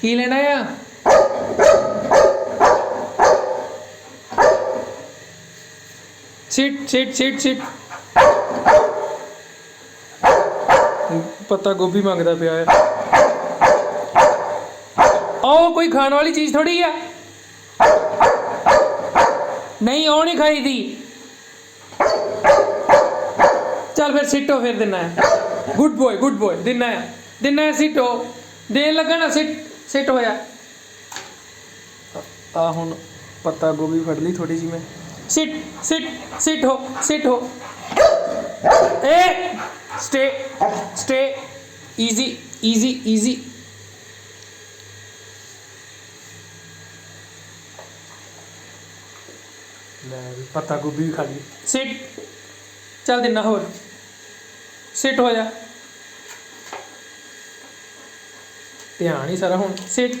ਕੀ ਲੈਣਾ ਆ? ਸਿਟ ਸਿਟ ਸਿਟ ਸਿਟ ਪੱਤਾ ਗੋਭੀ ਮੰਗਦਾ ਪਿਆ ਹੈ ਉਹ ਕੋਈ ਖਾਣ ਵਾਲੀ ਚੀਜ਼ ਥੋੜੀ ਆ? ਨਹੀਂ, ਉਹ ਨਹੀਂ ਖਾਈਦੀ। ਚੱਲ ਫਿਰ ਸਿੱਟੋ, ਫਿਰ ਦਿਨਾ ਹੈ ਗੁੱਡ ਬੋਏ ਗੁੱਡ ਬॉय ਦਿਨਾ ਹੈ ਦਿਨਾ ਹੈ ਸਿੱਟੋ। ਦੇਣ ਲੱਗਾ ਨਾ, ਸਿੱਟ। ਸਿੱਟ ਹੋਇਆ। ਆ ਹੁਣ ਪੱਤਾ ਗੋਭੀ ਫੜ ਲਈ ਥੋੜੀ ਜੀ ਮੈਂ। ਸਿੱਟ ਸਿੱਟ ਸਿੱਟ ਹੋ ਸਿੱਟ ਹੋ। ਏ stay stay easy easy easy ਲੈ ਵੀ ਪੱਤਾ ਗੋਭੀ ਖਾ ਲਈ। ਸਿੱਟ ਚੱਲ ਦਿਨਾ ਹੋਰ। ਸਿੱਟ ਹੋ ਜਾ ਧਿਆਨ ਹੀ ਸਾਰਾ ਹੁਣ ਸਿੱਟ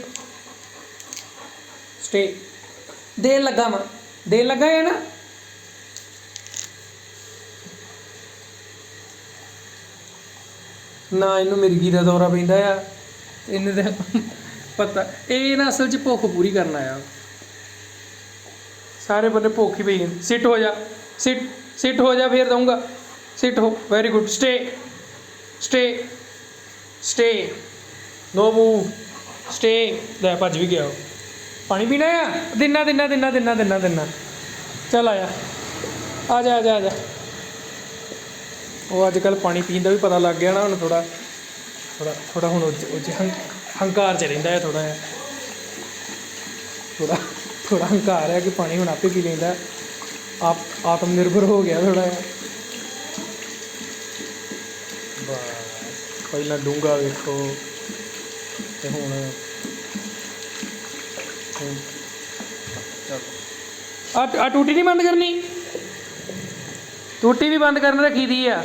ਸਟੇ ਦੇਣ ਲੱਗਾ ਮੈਂ। ਦੇਣ ਲੱਗਾ ਹੈ ਨਾ? ਨਾ, ਇਹਨੂੰ ਮਿਰਗੀ ਦਾ ਦੌਰਾ ਪੈਂਦਾ ਆ। ਇਹਨੇ ਤੇ ਪਤਾ, ਇਹ ਨਾ ਅਸਲ 'ਚ ਭੁੱਖ ਪੂਰੀ ਕਰਨਾ ਆ ਸਾਰੇ ਬੰਦੇ ਭੁੱਖ ਹੀ ਪਈ ਜਾਂਦੀ। ਸਿੱਟ ਹੋ ਜਾ। ਸਿੱਟ ਸਿੱਟ ਹੋ ਜਾ, ਫੇਰ ਦਊਂਗਾ। ਸਿੱਟ ਹੋ very good stay stay stay no move stay ਲੈ, ਭੱਜ ਵੀ ਗਿਆ ਉਹ। ਪਾਣੀ ਪੀਣਾ ਆ? ਦਿਨਾ ਦਿਨਾ ਦਿਨਾ ਦਿਨਾ ਦਿਨਾ ਦਿਨਾ। ਚੱਲ ਆਇਆ। ਆ ਜਾ ਆ ਜਾ ਆ ਜਾ। ਉਹ ਅੱਜ ਕੱਲ ਪਾਣੀ ਪੀਣ ਦਾ ਵੀ ਪਤਾ ਲੱਗ ਗਿਆ ਨਾ, ਹੁਣ ਥੋੜਾ ਥੋੜਾ ਥੋੜਾ ਹੁਣ ਉਹ ਹੰਕਾਰ ਚ ਰਹਿੰਦਾ ਹੈ ਥੋੜਾ ਜਿਹਾ। ਥੋੜਾ ਥੋੜਾ ਹੰਕਾਰ ਹੈ ਕਿ ਪਾਣੀ ਹੁਣ ਆਪੇ ਪੀ ਲੈਂਦਾ। ਆਪ ਆਤਮ ਨਿਰਭਰ ਹੋ ਗਿਆ ਥੋੜਾ ਜਿਹਾ। ਪਹਿਲਾਂ ਡੂੰਗਾ ਵੇਖੋ। ਤੇ ਹੁਣ ਹੁਣ ਚਲੋ ਆ ਆ ਟੂਟੀ ਨਹੀਂ ਬੰਦ ਕਰਨੀ? ਟੂਟੀ ਵੀ ਬੰਦ ਕਰਨ ਰੱਖੀ ਦੀ ਆ।